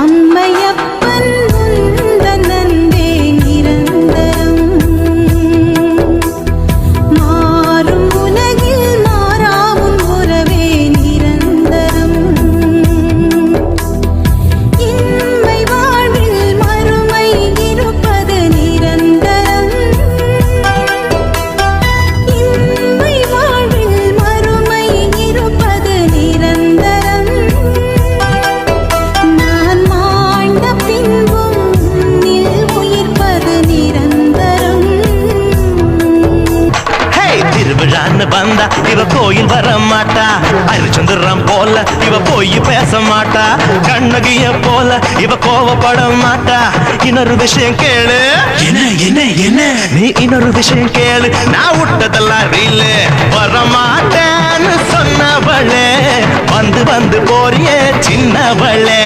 அம்மையே. திருவிழான்னு வந்தா இவ கோயில் வர மாட்டா. அரிச்சந்திரம் போல இவ போய் பேச மாட்டா. கண்ணகிய போல இவ கோவப்பட மாட்டா. இன்னொரு விஷயம் கேளு. என்ன என்ன என்ன? நீ இன்னொரு விஷயம் கேளு. நான் விட்டதெல்லாம் ரீல் வர மாட்டேன்னு சொன்னவளே. வந்து வந்து போறியே.